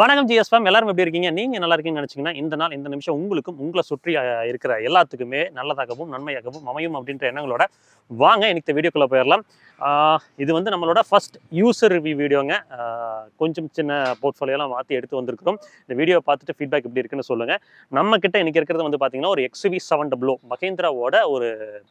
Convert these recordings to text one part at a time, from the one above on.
வணக்கம் ஜிஎஸ்எம் எல்லாரும் எப்படி இருக்கீங்க? நீங்க நல்லா இருக்கீங்கன்னு நினைச்சீங்கன்னா இந்த நாள் இந்த நிமிஷம் உங்களுக்கும் உங்களை சுற்றி இருக்கிற எல்லாத்துக்குமே நல்லதாகவும் நன்மையாகவும் அமையும் அப்படின்ற எண்ணங்களோட வாங்க இன்னைக்கு இந்த வீடியோக்குள்ள போயிடலாம். இது வந்து நம்மளோட ஃபர்ஸ்ட் யூசர் ரிவ்யூ வீடியோங்க. கொஞ்சம் சின்ன போர்ட்ஃபோலியோலாம் மாற்றி எடுத்து வந்திருக்கிறோம். இந்த வீடியோ பார்த்துட்டு ஃபீட்பேக் எப்படி இருக்குன்னு சொல்லுங்க. நம்ம கிட்ட இன்னைக்கு இருக்கிறது வந்து பார்த்தீங்கன்னா ஒரு எக்ஸ்வி செவன் டபுளோ மகேந்திராவோட ஒரு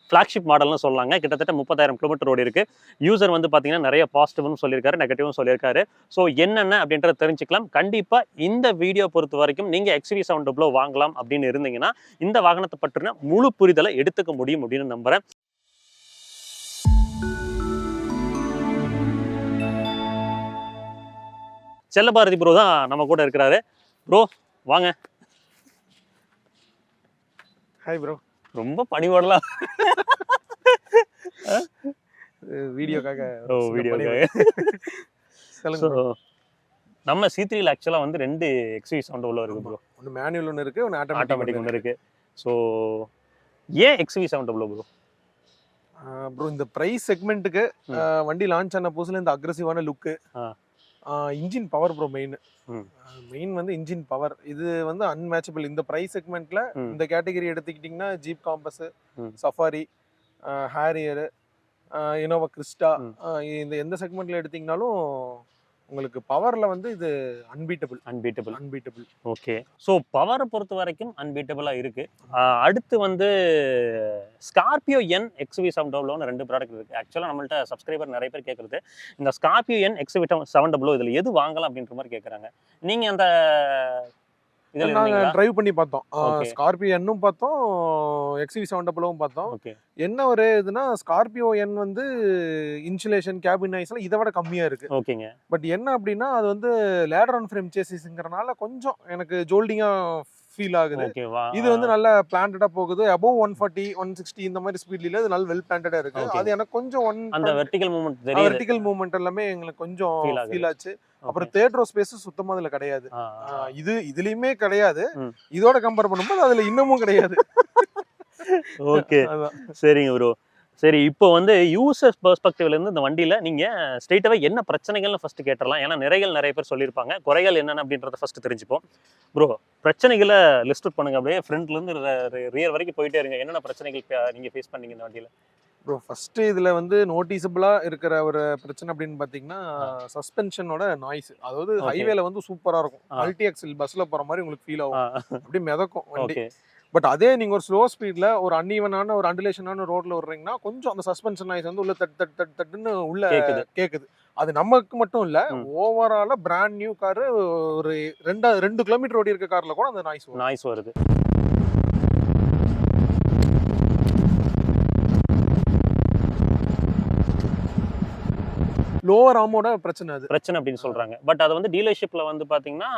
ஃப்ளாக்ஷிப் மாடல்னு சொல்லலாங்க கிட்டத்தட்ட முப்பதாயிரம் கிலோமீட்டர் ஓடி இருக்கு. யூசர் வந்து பார்த்தீங்கன்னா நிறைய பாசிட்டிவ்னு சொல்லியிருக்காரு நெகட்டிவும் சொல்லியிருக்காரு. ஸோ என்னென்ன அப்படின்றத தெரிஞ்சுக்கலாம். கண்டிப்பா இந்த வீடியோ பொறுத்த வரைக்கும் நீங்க எக்ஸ்வி செவன் டபுளோ வாங்கலாம் அப்படின்னு இருந்தீங்கன்னா இந்த வாகனத்தை பற்றின முழு புரிதலை எடுத்துக்க முடியும் அப்படின்னு நம்புறேன். செல்லபாரதி ப்ரோ தான் நம்ம கூட இருக்கிறாரு. ப்ரோ வாங்க. ஹாய் ப்ரோ ரொம்ப பணிவோடலாம். வீடியோக்காக ஓ சில வீடியோ பணிகள். சொல்லுங்க நம்ம சி த்ரீல ஆக்சுவலாக வந்து ரெண்டு எக்ஸ்வி சவுண்ட் உள்ள இருக்கு ப்ரோ ஒன்று மேனுவல் ஒன்று இருக்கு ஒன்று ஆட்டோமேட்டிக் ஒன்று இருக்கு ஸோ ஏன் XUV seven double bro bro இந்த பிரைஸ் செக்மெண்ட்டுக்கு. வண்டி லான்ச் ஆன புதுசுல இந்த அக்ரஸிவான look. Engine power bro main. Main வந்து இன்ஜின் பவர் இது வந்து அன்மேட்சபிள் இந்த பிரைஸ் செக்மெண்ட்ல. இந்த கேட்டகரி எடுத்துக்கிட்டிங்கன்னா Jeep Compass. Safari Harrier Innova Crysta. இந்த எந்த செக்மெண்ட்ல எடுத்தீங்கனாலும் உங்களுக்கு பவர்ல வந்து இது unbeatable unbeatable unbeatable okay so பவரை பொறுத்த வரைக்கும் அன்பீட்டபிளாக இருக்கு. அடுத்து வந்து ஸ்கார்பியோ என் எக்ஸ்வி செவன் டபுள்னு ரெண்டு ப்ராடக்ட் இருக்கு. ஆக்சுவலாக நம்மள்ட்ட சப்ஸ்கிரைபர் நிறைய பேர் கேட்குறது இந்த Scorpio N XUV seven double இதில் எது வாங்கலாம் அப்படின்ற மாதிரி கேட்குறாங்க நீங்கள் அந்த இதில் நாங்க இருந்தீங்களா? டிரைவ் பண்ணி பார்த்தோம். ஸ்கார்பியோ என்னும் பார்த்தோம். எக்ஸ்வி செவன் டபுளும் பார்த்தோம். என்ன ஒரு இதுனா ஸ்கார்பியோ என் வந்து இன்சுலேஷன் கேபின் ஐஸ்லாம் இதை விட கம்மியா இருக்கு. ஓகேங்க. பட் என்ன அப்படின்னா அது வந்து லேடர் ஆன் ஃப்ரேம் சேசிஸ்ங்கிறனால கொஞ்சம் எனக்கு ஜோல்டிங்கா ஃபீல் ஆகுது. இது வந்து நல்ல பிளான்டடா போகுது. Above one forty one sixty இந்த மாதிரி ஸ்பீட்ல இது நல்ல வெல் பிளான்டடா இருக்கு. அது எனக்கு கொஞ்சம் ஒன் அந்த வெர்டிகல் மூமெண்ட் வெர்டிகல் மூவ்மெண்ட் எல்லாமே எங்களுக்கு கொஞ்சம். ஃபீல் ஆச்சு. அப்புறம் தேர்ட் ரோ ஸ்பேஸ் சுத்தமா அதுல கிடையாது. இது இதுலயுமே கிடையாது. இதோட கம்பேர் பண்ணும்போது அதுல இன்னமும் கிடையாது. ஓகே. சரிங்க ப்ரோ சரி இப்போ வந்து யூசர்ஸ் பெர்ஸ்பெக்டிவ்ல இருந்து இந்த வண்டியில நீங்க ஸ்ட்ரெயிட்டாவே என்ன பிரச்சனைகள்னு ஃபர்ஸ்ட் கேட்டுறலாம். ஏன்னா நிறைகள் நிறைய பேர் சொல்லியிருப்பாங்க. குறைகள் என்னென்ன அப்படின்றத ஃபர்ஸ்ட் தெரிஞ்சுப்போம். ப்ரோ பிரச்சனைகளை லிஸ்ட் அவுட் பண்ணுங்க அப்படியே. ஃப்ரண்ட்ல இருந்து ரியர் வரைக்கும் போயிட்டே இருங்க. என்னென்ன பிரச்சனைகள் நீங்க ஃபேஸ் பண்ணீங்க இந்த வண்டியில? ப்ரோ ஃபர்ஸ்ட் இதுல வந்து நோட்டீசபிளா இருக்கிற ஒரு பிரச்சனை அப்படின்னு பாத்தீங்கன்னா சஸ்பென்ஷனோட நாய்ஸ் அதாவது. ஹைவேல வந்து சூப்பரா இருக்கும். மல்டி ஆக்சில் பஸ்ல போற மாதிரி உங்களுக்கு ஃபீல் ஆகும். அப்படியே மிதக்கும் வண்டி. பட் அதே நீங்க ஒரு ஸ்லோ ஸ்பீட்ல ஒரு அன்ஈவனான ஒரு அண்டுலேஷனான ரோட்ல விடுறீங்கன்னா கொஞ்சம் அந்த சஸ்பென்ஷன் நாய்ஸ் வந்து உள்ள தட்டு தட்டு தட்டு தட்டுன்னு உள்ள கேக்குது. அது நமக்கு மட்டும் இல்ல. ஓவராலா பிராண்ட் நியூ கார் ஒரு ரெண்டா ரெண்டு கிலோமீட்டர் ஓடி இருக்க கார்ல கூட அந்த நாய்ஸ் நாய்ஸ் வருது. லோவர் ஆமோட பிரச்சனை அது. பிரச்சனை அப்படின்னு சொல்றாங்க. பட் அது வந்து டீலர்ஷிப்ல வந்து பாத்தீங்கன்னா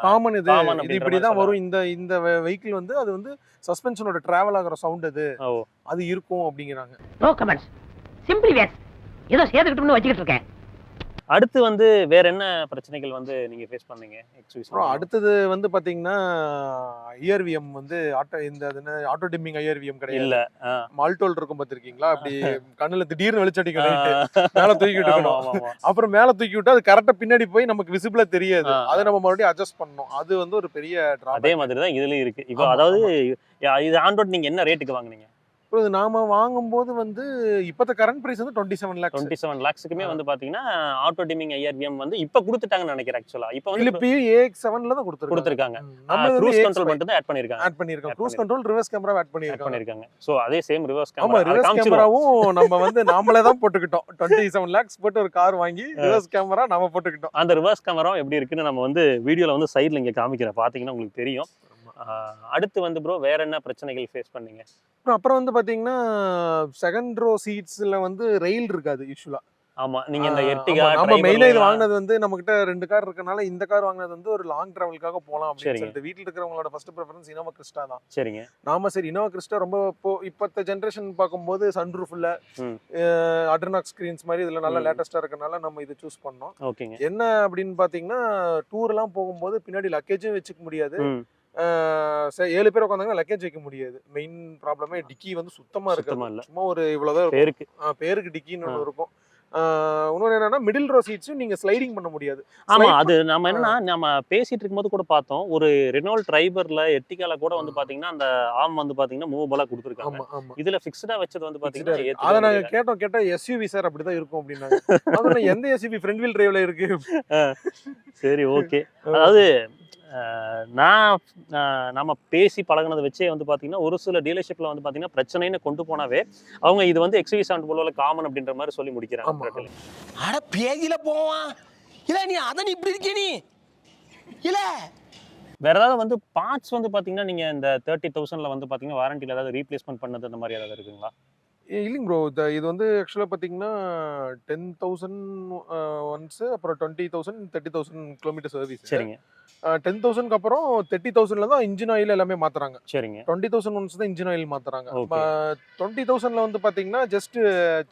காமன் இது. இது இப்படிதான் வரும். இந்த இந்த வெஹிக்கிள் வந்து அது வந்து சஸ்பென்ஷனோட டிராவல் ஆகுற சவுண்ட் அது. ஓ. அது இருக்கும் அப்படிங்கிறாங்க. நோ கமெண்ட்ஸ் சிம்பிளி வேஸ் ஏதோ சேர்த்துக்கிட்டோம்னு வச்சுக்கிட்டு இருக்கேன். அடுத்து வந்து வேற என்ன பிரச்சனைகள் வந்து நீங்க ஃபேஸ் பண்ணீங்க? அப்புறம் அடுத்தது வந்து பாத்தீங்கன்னா ஐஆர்விஎம் வந்து ஆட்டோ இந்த ஆட்டோ டிம்மிங் ஐஆர்விஎம் கிடையாது. இல்ல. மால்டோல் இருக்கும் பாத்திருக்கீங்களா? அப்படி கண்ணுல திடீர்னு. லைட்டு மேல தூக்கி விட்டுக்கணும். அப்புறம் மேல தூக்கி விட்டா அது கரெக்டா பின்னாடி போய் நமக்கு விசிபிளா தெரியாது. அதை நம்ம மறுபடியும் அட்ஜஸ்ட் பண்ணணும். அது வந்து ஒரு பெரிய அதே மாதிரி தான் இதுலயும் இருக்கு. இப்போ அதாவது இது ஆண்ட்ராய்ட் நீங்க என்ன ரேட்டுக்கு வாங்குனீங்க? இது நாம வாங்கும்போது வந்து இப்பத்த கரண்ட் பிரைஸ் வந்து twenty seven lakhs twenty seven லேக்ஸுக்குமே. வந்து பாத்தீங்கன்னா ஆட்டோ டிமிங் ஐஆர்பிஎம் வந்து இப்ப கொடுத்துட்டாங்கன்னு நினைக்கிறேன் ஆக்சுவலா இப்போ வந்து ஏஎக்ஸ் செவன்ல தான் கொடுத்துருக்காங்க. கொடுத்துருக்காங்க. நம்ம க்ரூஸ் கண்ட்ரோல் மட்டும் தான் ஆட் பண்ணிருக்காங்க. ஆட் பண்ணிருக்கோம். Add cruise control reverse camera add பண்ணிருக்கோம். பண்ணிருக்காங்க. சோ அதே சேம் ரிவர்ஸ் கேமரா ரிவர்ஸ் கேமராவும் நம்ம வந்து நாமளே தான் போட்டுக்கிட்டோம். டுவெண்ட்டி செவன் லேக்ஸ் போட்டு ஒரு கார் வாங்கி ரிவர்ஸ் கேமரா நாம போட்டுக்கிட்டோம். அந்த ரிவர்ஸ் கேமரா எப்படி இருக்குன்னு நம்ம வந்து வீடியோல வந்து சைடுல இங்க காமிக்கிறேன். பாத்தீங்கன்னா உங்களுக்கு தெரியும். அடுத்து வந்து ப்ரோ வேற என்ன பிரச்சனைகள் ஃபேஸ் பண்ணீங்க? அப்புறம் அப்புறம் வந்து பாத்தீங்கன்னா செகண்ட் ரோ சீட்ஸ்ல வந்து ரெயில் இருக்காது யூஸ்வலா ஆமா நீங்க இந்த எர்டிகா நம்ம மெயினா இது வாங்கினது வந்து நம்ம கிட்ட ரெண்டு கார் இருக்கனால இந்த கார் வாங்கினது வந்து ஒரு லாங் டிராவலுக்காக போலாம் அப்படின்னு. சொல்லிட்டு வீட்டுல இருக்கிறவங்களோட ஃபர்ஸ்ட் ப்ரிஃபரன்ஸ் இனோவா கிறிஸ்டா தான். சரிங்க. நாம சரி இனோவா கிறிஸ்டா ரொம்ப இப்போ இப்பத்த ஜென்ரேஷன் பார்க்கும்போது சன்ரூஃப் இல்ல. அட்ரனாக் ஸ்கிரீன்ஸ் மாதிரி இதுல நல்ல. லேட்டஸ்டா இருக்கனால நம்ம இது சூஸ் பண்ணோம். ஓகேங்க. என்ன அப்படின்னு பாத்தீங்கன்னா டூர் எல்லாம் போகும்போது பின்னாடி லக்கேஜும் வச்சுக்க முடியாது. ஏழு பேர் உட்காந்தாங்கன்னா லக்கேஜ் வைக்க முடியாது. மெயின் ப்ராப்ளமே டிக்கி வந்து சுத்தமா சுத்தமா இருக்கு இல்ல. சும்மா ஒரு இவ்வளவுதான் இருக்கும். பேருக்கு. பேருக்கு டிக்கின்னு இருக்கும். என்னன்னா மிடில் ரோ சீட்ஸும் நீங்க ஸ்லைடிங் பண்ண முடியாது. ஆமா அது நம்ம என்னன்னா நம்ம பேசிட்டு இருக்கும்போது கூட பார்த்தோம். ஒரு ரெனால்ட் ட்ரைபர்ல எட்டிகால கூட வந்து. பாத்தீங்கன்னா அந்த ஆர்ம் வந்து பாத்தீங்கன்னா மூவபிளா கொடுத்துருக்காங்க. ஆமா ஆமா. இதுல ஃபிக்ஸ்டா வச்சது வந்து பாத்தீங்கன்னா அதை நாங்க. கேட்டோம். கேட்டா எஸ்யூவி சார் அப்படிதான் இருக்கும் அப்படின்னாங்க. எந்த எஸ்யூவி ஃப்ரண்ட் வீல் டிரைவ்ல இருக்கு? சரி ஓகே அதாவது நான் நம்ம பேசி பழகுனதை வச்சே வந்து பாத்தீங்கன்னா ஒரு சில டீலர்ஷிப்ல வந்து பாத்தீங்கன்னா பிரச்சனைன்னு கொண்டு போனாவே அவங்க இது வந்து எக்ஸ்வி செவன் போல காமன் அப்படின்ற மாதிரி சொல்லி முடிக்கிறாங்க. அட பேஜில போவான். இல்ல நீ அதான் இப்படி இருக்க நீ. இல்ல. வேற ஏதாவது வந்து பார்ட்ஸ் வந்து பாத்தீங்கன்னா நீங்க இந்த தேர்ட்டி தௌசண்ட்ல வந்து பாத்தீங்கன்னா வாரண்டில ஏதாவது ரீப்ளேஸ்மெண்ட் பண்ணது அந்த மாதிரி ஏதாவது இருக்குங்களா? இல்லைங்க ப்ரோ. இது வந்து ஆக்சுவலாக பார்த்தீங்கன்னா டென் தௌசண்ட் ஒன்ஸ் அப்புறம் twenty thousand thirty thousand kilometre service. சரிங்க. டென் தௌசண்ட்க்கு அப்புறம் தேர்ட்டி தௌசண்ட்ல தான் இன்ஜின் ஆயில் எல்லாமே மாத்துறாங்க. சரிங்க. டுவெண்ட்டி தௌசண்ட் ஒன்ஸ் தான் இன்ஜின் ஆயில் மாத்துறாங்க. டுவெண்ட்டி தௌசண்ட்ல வந்து பாத்தீங்கன்னா ஜஸ்ட்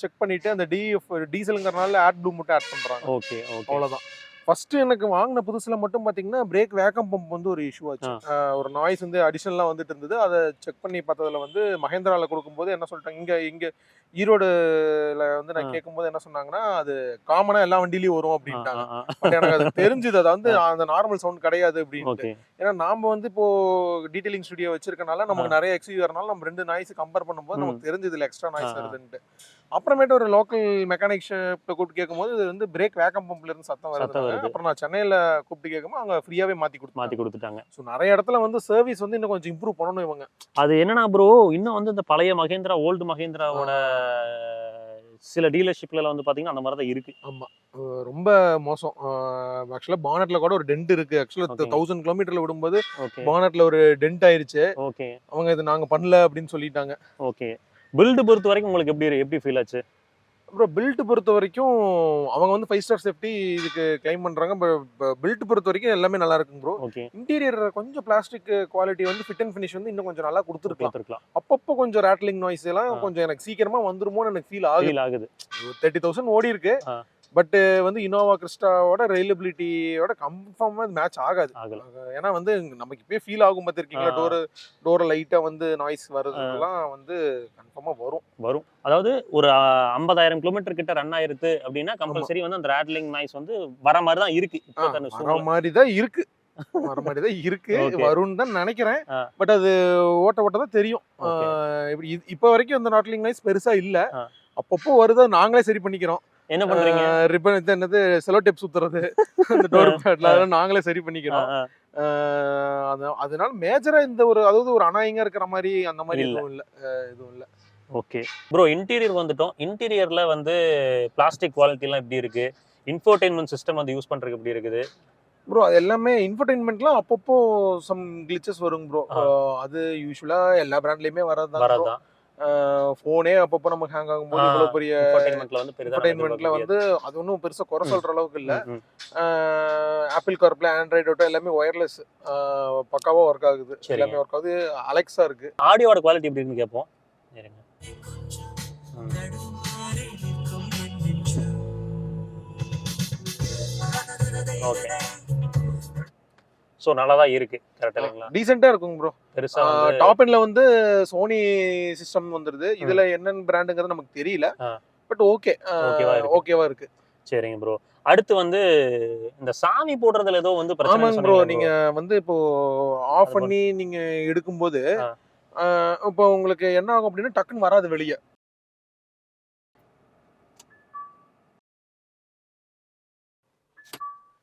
செக் பண்ணிட்டு அந்த டிஎஃப் டீசலுங்கிறனால ஆட் ப்ளூ மட்டும் ஆட் பண்றாங்க. Okay okay. அவ்வளவுதான். ஃபர்ஸ்ட் எனக்கு வாங்கின புதுசுல மட்டும் பாத்தீங்கன்னா பிரேக் வேக்கம் பம்ப் வந்து ஒரு இஷ்யூ ஆச்சு. ஒரு நாய்ஸ் வந்து அடிஷனலா வந்துட்டு இருந்தது. அதை செக் பண்ணி பார்த்ததுல வந்து மகேந்திரால கொடுக்கும்போது என்ன சொல்லிட்டாங்க இங்க இங்க ஈரோடுல வந்து நான். கேட்கும்போது என்ன சொன்னாங்கன்னா அது காமனா எல்லா வண்டியிலயும் வரும் அப்படின்ட்டாங்க. பட் எனக்கு அது தெரிஞ்சது. அது வந்து அந்த நார்மல் சவுண்ட் கிடையாது அப்படின்னு ஓகே. ஏன்னா நாம வந்து இப்போ டீடைலிங் ஸ்டுடியோ வச்சிருக்கனால நமக்கு நிறைய எக்ஸ்யூ வரனால நம்ம ரெண்டு நாய்ஸ் கம்பேர் பண்ணும்போது. நமக்கு தெரிஞ்சது இல்லை எக்ஸ்ட்ரா நாய்ஸ். வருதுன்ட்டு. அப்புறமேட்டு ஒரு லோக்கல் மெக்கானிக் ஷாப்ல கூப்பிட்டு கேட்கும்போது இது வந்து பிரேக் வேக்கம் பம்ப்ல இருந்து சத்தம் வருது. அப்புறம் நான் சென்னையில கூப்பிட்டு கேட்கும்போது அவங்க ஃப்ரீயாவே மாத்தி கொடுத்தாங்க மாத்தி கொடுத்துட்டாங்க. ஸோ நிறைய இடத்துல வந்து சர்வீஸ் வந்து இன்னும் கொஞ்சம் இம்ப்ரூவ் பண்ணணும் இவங்க. அது என்னன்னா ப்ரோ இன்னும் வந்து இந்த பழைய மகேந்திரா ஓல்டு மகேந்திராவோட சில டீலர்ஷிப்ல வந்து பாத்தீங்கன்னா அந்த மாதிரி தான் இருக்கு அஹ் ரொம்ப மோசம். ஆக்சுவலா பானட்ல கூட ஒரு டென்ட் இருக்கு. ஆக்சுவலா. தௌசண்ட் கிலோமீட்டர்ல விடும்போது பானட்ல ஒரு டென்ட் ஆயிருச்சு. ஓகே. அவங்க இது நாங்க பண்ணல அப்படின்னு சொல்லிட்டாங்க. ஓகே. பில்டு பொறுத்த வரைக்கும் உங்களுக்கு எப்படி எப்படி ஃபீல் ஆச்சு? அப்புறம் பில்ட் பொறுத்த வரைக்கும் அவங்க வந்து ஃபைவ் ஸ்டார் சேஃப்டி இதுக்கு கிளைம் பண்றாங்க. பில்ட் பொறுத்த வரைக்கும் எல்லாமே நல்லா இருக்குங்க ப்ரோ இன்டீரியர் கொஞ்சம் பிளாஸ்டிக் குவாலிட்டி வந்து ஃபிட் அண்ட் ஃபினிஷ் வந்து இன்னும் கொஞ்சம் நல்லா கொடுத்துருக்கலாம். அப்பப்போ கொஞ்சம் ரேட்லிங் நாய்ஸ் எல்லாம். கொஞ்சம் எனக்கு சீக்கிரமா வந்துருமோன்னு எனக்கு ஃபீல் ஆகுது. தேர்ட்டி தௌசண்ட் ஓடி இருக்கு ஆ. பட் வந்து இனோவா கிறிஸ்டாவோட ரெயிலபிலிட்டியோட கன்ஃபார்மா மேட்ச் ஆகாது. ஏன்னா வந்து நமக்கு இப்பயே ஃபீல் ஆகும் பார்த்துருக்கீங்களா. டோர் டோர் லைட்டா வந்து நாய்ஸ் வர்றதுலாம் வந்து கன்ஃபார்மா வரும். வரும். அதாவது ஒரு ஐம்பதாயிரம் கிலோமீட்டர் கிட்ட ரன் ஆயிருது அப்படின்னா கம்பல்சரி வந்து அந்த ரேட்லிங் நாய்ஸ் வந்து வர மாதிரி தான் இருக்கு. வர. மாதிரி தான் இருக்கு. வர மாதிரி தான் இருக்கு. வரும்னு தான் நினைக்கிறேன். பட் அது ஓட்ட ஓட்ட தான் தெரியும். இப்படி இப்போ வரைக்கும் அந்த நாட்லிங் நாய்ஸ் பெருசா இல்ல. அப்பப்போ வருதா நாங்களே சரி பண்ணிக்கிறோம். என்ன பண்றீங்க? ரிப்பன் இது என்னது செலோ டேப் சுத்துறது அந்த டோர் பேட்ல அதெல்லாம் நாங்களே சரி பண்ணிக்கிறோம். அதனால மேஜரா இந்த ஒரு அதாவது ஒரு அனாயிங்கா இருக்கிற மாதிரி அந்த மாதிரி. எதுவும் இல்ல. எதுவும் இல்ல. ஓகே. ப்ரோ இன்டீரியர் வந்துட்டோம். இன்டீரியர்ல வந்து பிளாஸ்டிக் குவாலிட்டி எல்லாம் எப்படி இருக்கு? இன்ஃபோர்டைன்மெண்ட் சிஸ்டம் வந்து யூஸ் பண்றதுக்கு எப்படி இருக்குது? ப்ரோ அது எல்லாமே இன்ஃபர்டைன்மெண்ட்லாம் அப்பப்போ சம் கிளிச்சஸ் வரும் ப்ரோ. அது யூஸ்வலா எல்லா பிராண்ட்லயுமே வரதுதான் bro. வரதான் போனே அப்பப்போ நமக்கு ஹேங் ஆகும்போது ஆ, இவ்வளவு பெரிய என்டர்டைன்மெண்ட்ல வந்து அது ஒன்றும் பெருசா குறை ம். சொல்ற அளவுக்கு இல்ல. ஆப்பிள் கார்ப்ல ஆண்ட்ராய்டு ஆட்டோ எல்லாமே ஒயர்லெஸ் பக்காவா ஒர்க் ஆகுது. எல்லாமே ஒர்க் ஆகுது. அலெக்ஸா இருக்கு. ஆடியோட குவாலிட்டி எப்படி இருக்குன்னு கேட்போம். ஓகே ஸோ நல்லா தான் இருக்கு. கரெக்ட் இல்லைங்களா? டீசெண்டா இருக்குங்க ப்ரோ பெருசா டாப் எண்ட்ல வந்து சோனி சிஸ்டம் வந்துருது. இதுல என்னென்ன பிராண்டுங்கிறது நமக்கு தெரியல. பட் ஓகே ஓகேவா இருக்கு. சரிங்க ப்ரோ அடுத்து வந்து இந்த சாமி போடுறதுல ஏதோ வந்து பிரச்சனை ப்ரோ நீங்க வந்து இப்போ ஆஃப் பண்ணி நீங்க எடுக்கும்போது இப்போ உங்களுக்கு என்ன ஆகும் அப்படின்னா டக்குன்னு வராது வெளியே.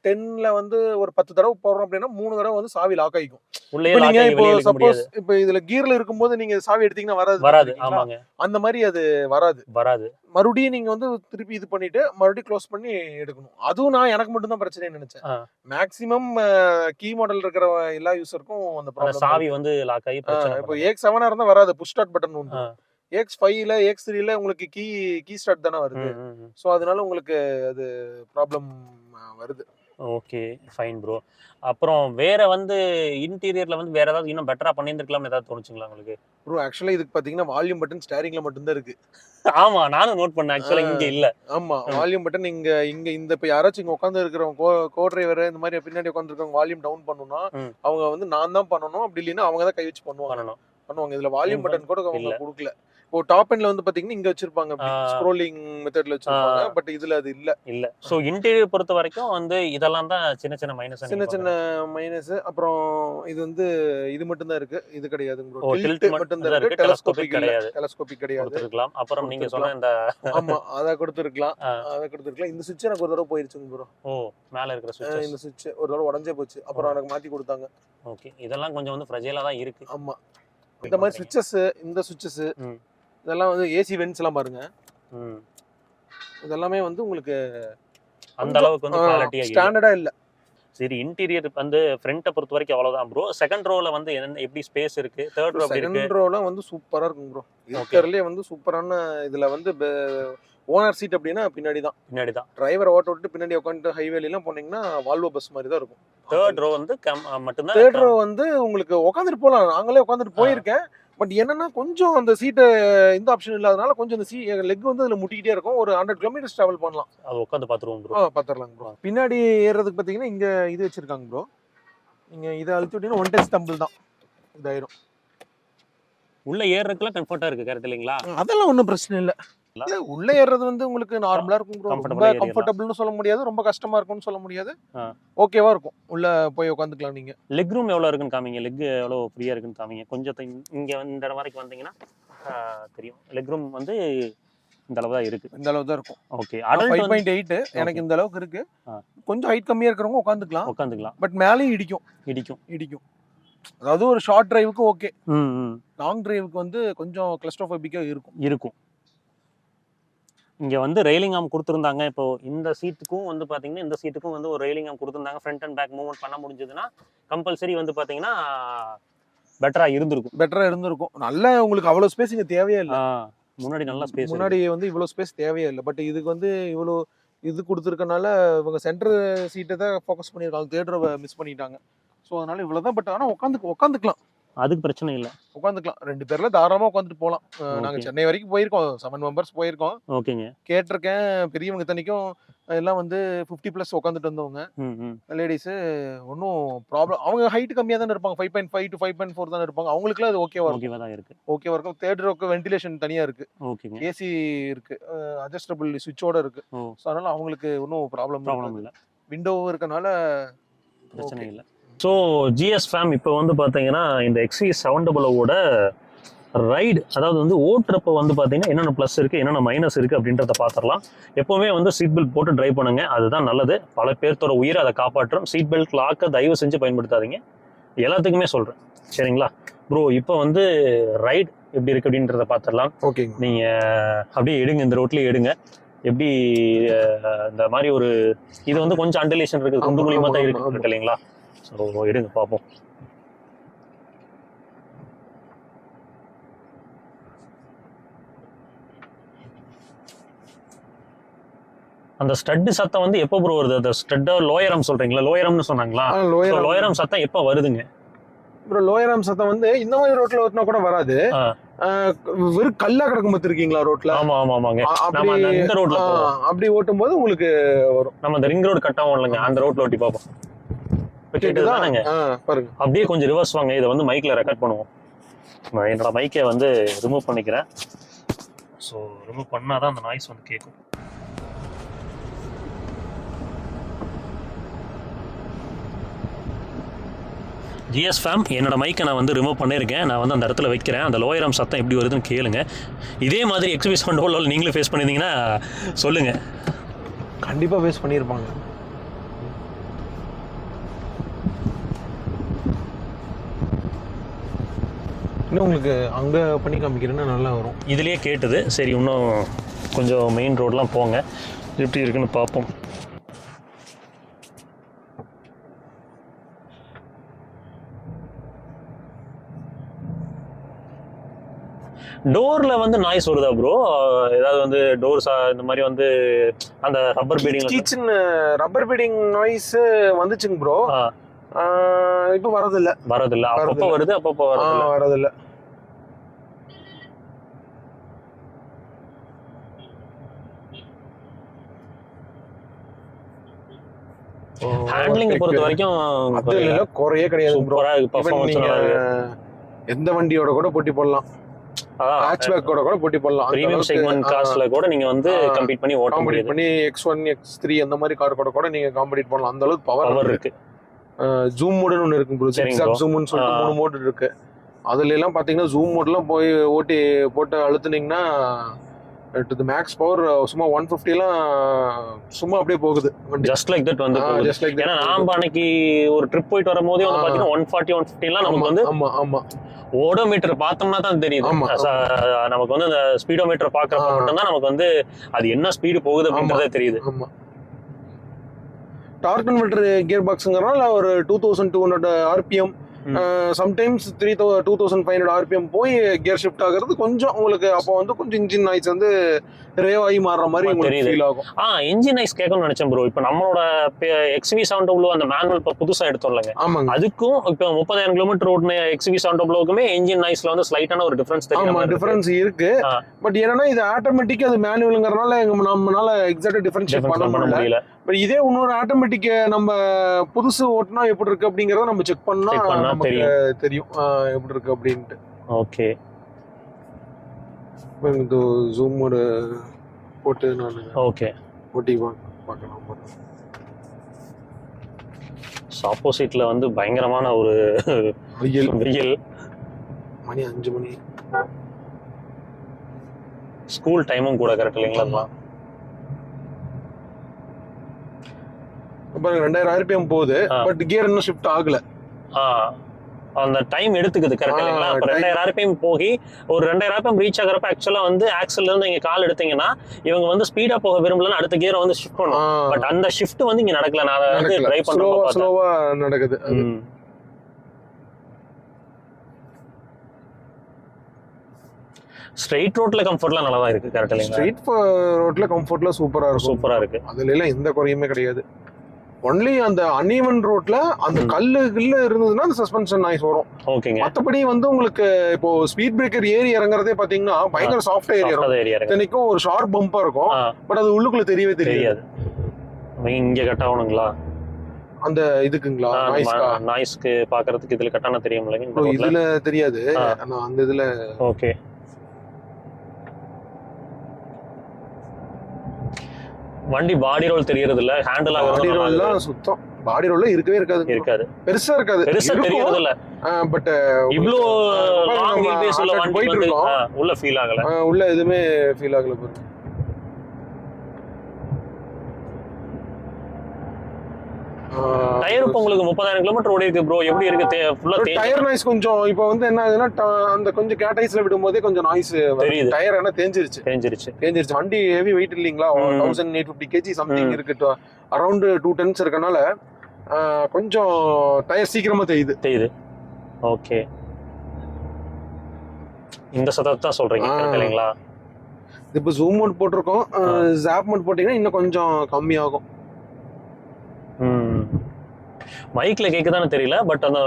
டென்ல வந்து ஒரு பத்து தடவை போடுறோம் அப்படின்னா மூணு தடவை வந்து சாவி லாக் ஆகிக்கும். நீங்க இப்போ சப்போஸ் இப்போ இதுல கீர்ல இருக்கும்போது நீங்க சாவி எடுத்தீங்கன்னா வராது வராது அந்த மாதிரி அது வராது. வராது. மறுபடியும் நீங்க வந்து திருப்பி இது பண்ணிட்டு மறுபடியும் க்ளோஸ் பண்ணி எடுக்கணும். அதுவும் நான் எனக்கு மட்டும் தான் பிரச்சனைன்னு நினைச்சேன். மேக்ஸிமம் கீ மாடல் இருக்கிற எல்லா யூசருக்கும் அந்த சாவி வந்து லாக் ஆகி பிரச்சனை இப்போ. ஏக்ஸ் செவனா இருந்தா வராது. புஷ் ஸ்டார்ட் பட்டன் உண்டு. ஆ. ஏக்ஸ் ஃபைவ்ல ஏக்ஸ் த்ரீல உங்களுக்கு கீ கீ ஸ்டார்ட் தானே வருது. ஸோ அதனால உங்களுக்கு அது ப்ராப்ளம் வருது. ஓகே ஃபைன் ப்ரோ அப்புறம் வேற வந்து இன்டீரியர்ல வந்து வேற ஏதாவது இன்னும் பெட்டரா பண்ணியிருந்திருக்கலாம்னு ஏதாவது தோணுச்சுங்களா உங்களுக்கு? ப்ரோ ஆக்சுவலா இதுக்கு பாத்தீங்கன்னா வால்யூம் பட்டன் ஸ்டேரிங்ல மட்டும்தான் இருக்கு. ஆமா நானும் நோட் பண்ணேன். ஆக்சுவலா. இங்க இல்ல. ஆமா. வால்யூம் பட்டன் இங்க இங்க இந்த இப்ப யாராச்சும் இங்க உட்காந்து இருக்கிறவங்க கோ டிரைவர் இந்த மாதிரி பின்னாடி உட்காந்துருக்கவங்க வால்யூம் டவுன் பண்ணணும்னா ம். அவங்க வந்து நான் தான் பண்ணணும். அப்படி இல்லைன்னா அவங்க தான் கை வச்சு பண்ணுவாங்க. பண்ணணும். பண்ணுவாங்க. இதுல வால்யூம் பட்டன் கூட அவங்க. கொடுக்கல. இப்போ டாப் எண்ட்ல வந்து பாத்தீங்கன்னா இங்க வச்சிருப்பாங்க. ஸ்க்ரோலிங் மெத்தட்ல வச்சிருப்பாங்க. பட் இதுல அது இல்ல. இல்ல. சோ இன்டீரியர் பொறுத்த வரைக்கும் வந்து இதெல்லாம் தான் சின்ன சின்ன மைனஸ் சின்ன சின்ன மைனஸ் அப்புறம் இது வந்து இது மட்டும் தான் இருக்கு. இது கிடையாது மட்டும் தான் இருக்கு, டெலஸ்கோபிக் கிடையாது. டெலஸ்கோபிக் கிடையாது. கொடுத்துருக்கலாம். அப்புறம் நீங்க சொன்ன இந்த ஆமா அத கொடுத்துருக்கலாம். அத கொடுத்துருக்கலாம். இந்த சுவிட்ச் எனக்கு ஒரு தடவை போயிருச்சுங்க ப்ரோ ஓ மேல இருக்கிற சுவிட்சஸ் இந்த சுவிட்ச் ஒரு தடவை உடஞ்சே போச்சு. அப்புறம் எனக்கு மாத்தி கொடுத்தாங்க. ஓகே இதெல்லாம் கொஞ்சம் வந்து ஃப்ரெஜைலா தான் இருக்கு. ஆமா. இந்த மாதிரி சுவிட்சஸ் இந்த சுவிட்சஸ். இதெல்லாம் வந்து ஏசி வென்ட்ஸ் எல்லாம் பாருங்க. இதெல்லாமே வந்து உங்களுக்கு அந்த அளவுக்கு வந்து குவாலிட்டியா ஸ்டாண்டர்டா இல்ல. சரி இன்டீரியர் வந்து ஃப்ரண்ட்டை பொறுத்த வரைக்கும் அவ்வளவுதான் ப்ரோ செகண்ட் ரோல வந்து என்ன எப்படி ஸ்பேஸ் இருக்கு? தேர்ட் ரோ செகண்ட் ரோல வந்து சூப்பரா இருக்கும் ப்ரோ இருக்கிறதுலே வந்து சூப்பரான இதுல வந்து ஓனர் சீட் அப்படின்னா பின்னாடி தான் பின்னாடி தான் டிரைவர் ஓட்ட விட்டு பின்னாடி உட்காந்துட்டு ஹைவேல எல்லாம் போனீங்கன்னா வால்வோ பஸ் மாதிரி தான் இருக்கும். தேர்ட் ரோ வந்து மட்டும்தான் தேர்ட் ரோ வந்து உங்களுக்கு உட்காந்துட்டு போகலாம் நாங்களே உட்காந்துட்டு போயிருக்கேன். பட் என்னன்னா கொஞ்சம் அந்த சீட்டு இந்த ஆப்ஷன் இல்லாதனால கொஞ்சம் இந்த சீ லெக் வந்து அதுல முட்டிக்கிட்டே இருக்கும். ஒரு ஹண்ட்ரட் கிலோமீட்டர்ஸ் டிராவல் பண்ணலாம். அது உட்காந்து பாத்துருவோம் ப்ரோ பார்த்துடலாம் ப்ரோ பின்னாடி ஏறுறதுக்கு பார்த்தீங்கன்னா இங்க இது வச்சிருக்காங்க ப்ரோ நீங்க இதை அழுத்தி விட்டீங்கன்னா ஒன் டச் தம்பிள் தான். இதாயிரும். உள்ள ஏறதுக்குலாம் கம்ஃபர்ட்டா இருக்கு கரெக்ட் இல்லைங்களா? அதெல்லாம் ஒன்றும் பிரச்சனை இல்ல. உள்ள ஏறுறது வந்து உங்களுக்கு நார்மலா இருக்கும் ரொம்ப. கம்ஃபர்டபுள்னு சொல்ல முடியாது. ரொம்ப கஷ்டமா இருக்கும்னு சொல்ல முடியாது. ஓகேவா இருக்கும். உள்ள போய் உட்காந்துக்கலாம் நீங்க. லெக் ரூம் எவ்வளவு இருக்குன்னு காமிங்க. லெக் எவ்வளவு ஃப்ரீயா இருக்குன்னு காமிங்க. கொஞ்சம் இங்க இந்த இடம் வரைக்கும் வந்தீங்கன்னா தெரியும். லெக் ரூம் வந்து இந்த அளவு தான் இருக்கு. இந்த அளவு தான் இருக்கும். ஓகே ஃபைவ் பாயிண்ட் எயிட் எனக்கு இந்த அளவுக்கு இருக்கு. கொஞ்சம் ஹைட் கம்மியா இருக்கிறவங்க உட்காந்துக்கலாம் உட்காந்துக்கலாம் பட் மேலேயும் இடிக்கும். இடிக்கும். இடிக்கும். அதாவது ஒரு ஷார்ட் டிரைவுக்கு ஓகே லாங் டிரைவுக்கு வந்து கொஞ்சம் கிளஸ்ட்ரோஃபோபிக்கா இருக்கும். இருக்கும். இங்க வந்து ரெயிலிங் ஆம் கொடுத்துருந்தாங்க. இப்போ இந்த சீட்டுக்கும் வந்து பாத்தீங்கன்னா இந்த சீட்டுக்கும் வந்து ஒரு ரெயிலிங் ஆம் கொடுத்துருந்தாங்க. ஃப்ரண்ட் அண்ட் பேக் மூவ்மெண்ட் பண்ண முடிஞ்சதுன்னா கம்பல்சரி வந்து பாத்தீங்கன்னா பெட்டரா இருந்திருக்கும். பெட்டரா இருந்திருக்கும். நல்ல உங்களுக்கு அவ்வளவு ஸ்பேஸ் இங்க தேவையே இல்லை. முன்னாடி நல்ல ஸ்பேஸ் முன்னாடி வந்து இவ்வளவு ஸ்பேஸ் தேவையே இல்லை. பட் இதுக்கு வந்து இவ்வளோ இது கொடுத்துருக்கனால இவங்க சென்டர் சீட்டை தான் ஃபோக்கஸ் பண்ணியிருக்காங்க. தேர்ட் மிஸ் பண்ணிட்டாங்க. ஸோ அதனால இவ்வளவுதான். பட் ஆனால் உட்காந்து உட்காந்துக்கலாம். அதுக்கு பிரச்சனை இல்லை. உட்காந்துக்கலாம். ரெண்டு பேர்ல தாராளமா உட்காந்துட்டு போகலாம் நாங்க. சென்னை வரைக்கும் போயிருக்கோம். செவன் மெம்பர்ஸ் போயிருக்கோம். ஓகேங்க. கேட்டிருக்கேன். பெரியவங்க தனிக்கும் எல்லாம் வந்து ஃபிஃப்டி ப்ளஸ் உட்காந்துட்டு வந்தவங்க லேடிஸு ஒன்றும் ப்ராப்ளம் அவங்க ஹைட் கம்மியாக தானே இருப்பாங்க. Five point five to five point four தானே இருப்பாங்க. அவங்களுக்குலாம் அது ஓகேவா ஓகேவா தான் இருக்கு. ஓகேவா இருக்கும். தேர்ட் ரோக்கு வென்டிலேஷன் தனியாக இருக்கு. ஓகேங்க. ஏசி இருக்கு. அட்ஜஸ்டபிள் சுவிட்சோட இருக்கு. ஸோ அதனால அவங்களுக்கு ஒன்றும் ப்ராப்ளம் ப்ராப்ளம் இல்லை. விண்டோவும் இருக்கனால பிரச்சனை. இல்லை. ஸோ ஜிஎஸ் ஃபேம் இப்போ வந்து பார்த்தீங்கன்னா இந்த எக்ஸி செவன் டபுளோட ரைடு அதாவது வந்து ஓட்டுறப்ப வந்து பார்த்தீங்கன்னா என்னென்ன ப்ளஸ் இருக்குது என்னென்ன மைனஸ் இருக்குது அப்படின்றத பார்த்துடலாம் எப்போவுமே வந்து சீட் பெல்ட் போட்டு டிரைவ் பண்ணுங்க அதுதான் நல்லது. பல பேர்த்தோட உயிரை அதை காப்பாற்றும். சீட் பெல்ட் லாக்கை தயவு செஞ்சு பயன்படுத்தாதீங்க. எல்லாத்துக்குமே சொல்கிறேன் சரிங்களா? ப்ரோ இப்போ வந்து ரைடு எப்படி இருக்குது அப்படின்றத பார்த்துடலாம் ஓகேங்க நீங்கள் அப்படியே எடுங்க இந்த ரோட்லேயே எடுங்க. எப்படி இந்த மாதிரி ஒரு இது வந்து கொஞ்சம் அண்டலேஷன் இருக்குது. குண்டு மூலியமாக தான் ஆமா, இருக்கு ஆமா. இருக்கு இல்லைங்களா? ஸோ எடுங்க பார்ப்போம் அந்த ஸ்டட் சத்தம் வந்து எப்போ ப்ரோ வருது? அந்த ஸ்டட் லோயரம் சொல்றீங்களா? லோயரம்னு சொன்னாங்களா? லோயர் லோயரம். சத்தம் எப்போ வருதுங்க? ப்ரோ லோயராம் சத்தம் வந்து இந்த மாதிரி ரோட்ல ஓட்டினா கூட வராது. வெறும் கல்லா கிடக்கும் பார்த்துருக்கீங்களா ரோட்ல ஆமா ஆமா ஆமாங்க. நம்ம இந்த ரோட்ல அப்படி ஓட்டும் போது உங்களுக்கு நம்ம அந்த ரிங் ரோடு கட் ஆகும் இல்லைங்க. அந்த ரோட்ல ஒட்டி பார்ப்போம். ஆ, பாருங்க. அப்படியே கொஞ்சம் ரிவர்ஸ் வாங்க. இதை வந்து மைக்ல ரெக்கார்ட் பண்ணுவோம். நான் என்னோட மைக்கை வந்து ரிமூவ் பண்ணிக்கிறேன். ஸோ ரிமூவ் பண்ணாதான் அந்த நாய்ஸ் வந்து கேட்கும். ஜிஎஸ் ஃபேம் என்னோட மைக்கை நான் வந்து ரிமூவ் பண்ணியிருக்கேன். நான் வந்து அந்த இடத்துல வைக்கிறேன். அந்த லோயரம் சத்தம் எப்படி வருதுன்னு கேளுங்க. இதே மாதிரி எக்ஸிபிஸ் கண்ட்ரோல் நீங்களும் ஃபேஸ் பண்ணியிருந்தீங்கன்னா சொல்லுங்கள் கண்டிப்பா வேஸ்ட் பண்ணியிருப்பாங்க. இன்னும் உங்களுக்கு அங்க பண்ணி காமிக்கிறேன்னா நல்லா வரும். இதுலேயே கேட்டது. சரி இன்னும் கொஞ்சம் மெயின் ரோட்லாம் போங்க. எப்படி இருக்குன்னு பார்ப்போம். டோர்ல வந்து நாய்ஸ் வருதா ப்ரோ ஏதாவது வந்து டோர்ஸ் இந்த மாதிரி வந்து அந்த rubber beading kitchen rubber beading noise வந்துச்சுங்க ப்ரோ இப்போ வரதில்ல வரதில்ல அப்பப்போ வருது அப்பப்போ வரதில்ல வரதில்ல ஹேண்ட்லிங் பொறுத்த வரைக்கும் அது இல்ல குறையே கிடையாது ப்ரோ சூப்பரா பர்ஃபார்மன்ஸ் நல்லா இருக்கு எந்த வண்டியோட கூட போட்டி போடலாம். ஹேட்ச்பேக் கூட கூட போட்டி போடலாம். பிரீமியம் செக்மெண்ட் கூட நீங்க வந்து ஆ, கம்பீட் பண்ணி ஓட்ட பண்ணி எக்ஸ் ஒன் எக்ஸ் த்ரீ அந்த மாதிரி கார் கூட கூட நீங்க காம்படிட் பண்ணலாம். அந்த அளவுக்கு பவர் இருக்கு. ஜூம் மோடுன்னு ஒன்று இருக்கு ப்ரோ. ஜூம்னு சொல்லிட்டு. மூணு மோடு இருக்கு. அதுல எல்லாம் பாத்தீங்கன்னா ஜூம் மோட்லாம் போய் ஓட்டி போட்டு அழுத்துனீங்கன்னா டு மேக்ஸ் பவர் சும்மா ஒன் எல்லாம் சும்மா அப்படியே போகுது ஜஸ்ட் லைக் தட் வந்து. ஜஸ்ட் லைக் ஏன்னா நாம அன்னைக்கு ஒரு ட்ரிப் போயிட்டு வரும்போதே வந்து ஆ. பாத்தீங்கன்னா ஒன் ஃபார்ட்டி ஒன் ஃபிஃப்டிலாம் நமக்கு வந்து ஆமா ஆமா ஓடோமீட்டர் பார்த்தோம்னா தான் தெரியுது நமக்கு வந்து அந்த ஸ்பீடோமீட்டர் பாக்குறப்ப ஆ. மட்டும்தான் நமக்கு வந்து அது என்ன ஸ்பீடு போகுது அப்படின்றதே தெரியுது ஆமா டார்க் கன்வெர்டர் கியர் பாக்ஸுங்கிறனால ஒரு two thousand two hundred RPM. Sometimes three thou two thousand five hundred RPM போய் கியர் ஷிஃப்ட் ஆகுறது கொஞ்சம் உங்களுக்கு அப்போ வந்து கொஞ்சம் இன்ஜின் நாய்ஸ் வந்து ரேவ் ஆகி மாறுற மாதிரி உங்களுக்கு. ஃபீல் ஆகும். ஆ இன்ஜின் ஐஸ் கேட்கணும்னு நினைச்சேன் ப்ரோ இப்போ நம்மளோட எக்ஸ்வி செவன் டபுள் அந்த மேனுவல் இப்போ புதுசா எடுத்தோம்லங்க. ஆமாங்க. அதுக்கும் இப்போ முப்பதாயிரம் கிலோமீட்டர் ஓட்டுன எக்ஸ்வி செவன் டபுளுக்குமே இன்ஜின் நாய்ஸ்ல வந்து ஸ்லைட்டான ஒரு டிஃபரன்ஸ் தெரியும் டிஃபரன்ஸ் இருக்கு. பட் என்னன்னா இது ஆட்டோமேட்டிக் அது மேனுவல்ங்கிறனால நம்மளால எக்ஸாக்டா டிஃபரன்ஷியேட் பண்ண முடியல. பட் இதே இன்னொரு ஆட்டோமேட்டிக் நம்ம புதுசு ஓட்டுனா எப்படி இருக்கு அப்படிங்கறத நம்ம செக் பண்ணா நமக்கு தெரியும். எப்படி இருக்கு அப்படின்ட்டு. ஓகே இப்ப இந்த ஜூம் போட்டு நான் ஓகே ஓட்டி பார்க்கலாம். ஆப்போசிட்ல வந்து பயங்கரமான ஒரு வெயில். வெயில். மணி அஞ்சு மணி. ஸ்கூல் டைமும் கூட கரெக்ட் இல்லைங்களா? அப்புறம் ரெண்டாயிரம் ஆர்பிஎம் போகுது. பட் கியர் இன்னும் ஷிஃப்ட் ஆகல. அந்த டைம் எடுத்துக்குது கரெக்ட் இல்லைங்களா. ரெண்டாயிரம் ஆர்பிஎம் போகி ஒரு ரெண்டாயிரம் ஆர்பிஎம் ரீச் ஆகிறப்ப ஆக்சுவலா வந்து ஆக்சல்ல இருந்து நீங்க கால் எடுத்தீங்கன்னா இவங்க வந்து ஸ்பீடா போக விரும்பலன்னு அடுத்த கியரை வந்து ஷிஃப்ட் பண்ணும் பட் அந்த ஷிஃப்ட் வந்து இங்க நடக்கல. நான் வந்து ட்ரை பண்றப்ப ஸ்லோவா நடக்குது. ஸ்ட்ரெயிட் ரோட்ல கம்ஃபர்ட்லாம் நல்லா தான் இருக்கு கரெக்ட் இல்லைங்களா? ஸ்ட்ரீட் ரோட்ல கம்ஃபர்ட்ல சூப்பரா இருக்கும். சூப்பரா இருக்கு. அதுல எல்லாம் எந்த குறையுமே கிடையாது. ஒன்லி அந்த அன்ஈவன் ரோட்ல அந்த. கல்லு கில்லு இருந்ததுன்னா அந்த சஸ்பென்ஷன் நாய்ஸ் வரும். ஓகேங்க. மத்தபடி வந்து உங்களுக்கு இப்போ ஸ்பீட் பிரேக்கர் ஏறி இறங்குறதே பாத்தீங்கன்னா பயங்கர சாஃப்ட் ஏரியா இத்தனைக்கும் ஒரு ஷார்ப் பம்பா இருக்கும். பட் அது உள்ளுக்குள்ள தெரியவே தெரியாது. இங்க கட் ஆகணுங்களா? அந்த இதுக்குங்களா? நாய்ஸ்க்கா நாய்ஸ்க்கு பாக்குறதுக்கு இதுல கட்டான தெரியும் இல்லைங்க இதுல தெரியாது. ஆனா அந்த இதுல ஓகே. வண்டி பாடி ரோல் தெரியறது இல்ல ஹேண்டில் பாடி ரோல்லாம் சுத்தம். பாடி ரோல்ல இருக்கவே இருக்காது. இருக்காது. பெருசா இருக்காது. பெருசா தெரியறது இல்ல பட் இவ்ளோ லாங் வீல் பேஸ் உள்ள வண்டி உள்ள ஃபீல் ஆகல. உள்ள எதுவுமே ஃபீல் ஆகல. பாரு டயர் இப்போ உங்களுக்கு முப்பதாயிரம் கிலோமீட்டர் ஓடி இருக்கு? ப்ரோ எப்படி இருக்கு ஃபுல்லா டயர் நாய்ஸ் கொஞ்சம் இப்போ வந்து என்ன ஆகுதுன்னா அந்த கொஞ்சம் கேட்டைஸ்ல விடும்போதே கொஞ்சம் நாய்ஸ் தெரியுது. டயர் என்ன தேஞ்சிருச்சு. தெரிஞ்சிருச்சு தேஞ்சிருச்சு. வண்டி ஹெவி வெயிட் இல்லைங்களா. Thousand eight fifty KG something. இருக்கு. அரௌண்ட் டூ டென்ஸ் இருக்கனால கொஞ்சம் டயர் சீக்கிரமா தெரியுது தெரியுது ஓகே இந்த சத்தத்தை தான் சொல்றீங்க இல்லைங்களா? இப்போ ஜூம் மோட் போட்டிருக்கோம். ஜாப் மோட் போட்டீங்கன்னா இன்னும் கொஞ்சம் கம்மியாகும். மைக்ல கேக்குதான்னு தெரியல பட் அந்த